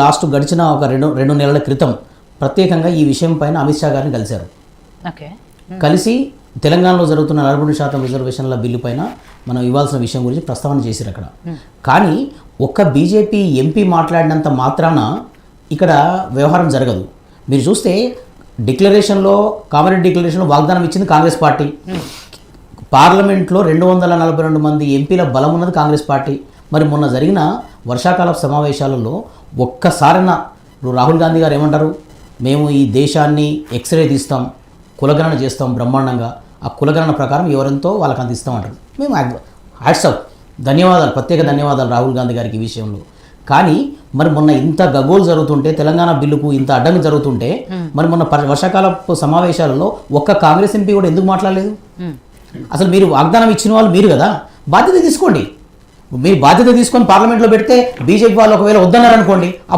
Last గడిచిన ఒక రెండు రెండు నెలల క్రితం ప్రత్యేకంగా ఈ విషయం పైన అమిత్ షా గారిని కలిశారు. కలిసి తెలంగాణలో జరుగుతున్న నలభై రెండు శాతం రిజర్వేషన్ల బిల్లు పైన మనం ఇవ్వాల్సిన విషయం గురించి ప్రస్తావన చేశారు అక్కడ. కానీ ఒక్క బీజేపీ ఎంపీ మాట్లాడినంత మాత్రాన ఇక్కడ వ్యవహారం జరగదు. మీరు చూస్తే డిక్లరేషన్లో కామరెడ్డి డిక్లరేషన్లో వాగ్దానం ఇచ్చింది కాంగ్రెస్ పార్టీ. పార్లమెంట్లో రెండు వందల నలభై రెండు మంది ఎంపీల బలం ఉన్నది కాంగ్రెస్ పార్టీ. మరి మొన్న జరిగిన వర్షాకాల సమావేశాలలో ఒక్కసారైన ఇప్పుడు రాహుల్ గాంధీ గారు ఏమంటారు? మేము ఈ దేశాన్ని ఎక్స్రే తీస్తాం కులగణన చేస్తాం బ్రహ్మాండంగా. ఆ కులగణన ప్రకారం ఎవరెంతో వాళ్ళకి అందిస్తాం అంటారు. మేము హ్యాట్సప్ ధన్యవాదాలు ప్రత్యేక ధన్యవాదాలు రాహుల్ గాంధీ గారికి ఈ విషయంలో. కానీ మరి మొన్న ఇంత గగోలు జరుగుతుంటే తెలంగాణ బిల్లుకు ఇంత అడ్డంగా జరుగుతుంటే మరి మొన్న వర్షాకాలపు సమావేశాలలో ఒక్క కాంగ్రెస్ ఎంపీ కూడా ఎందుకు మాట్లాడలేదు? అసలు మీరు వాగ్దానం ఇచ్చిన వాళ్ళు మీరు కదా? బాధ్యత తీసుకోండి. మీరు బాధ్యత తీసుకొని పార్లమెంట్లో పెడితే బీజేపీ వాళ్ళు ఒకవేళ వద్దన్నారనుకోండి అప్పుడు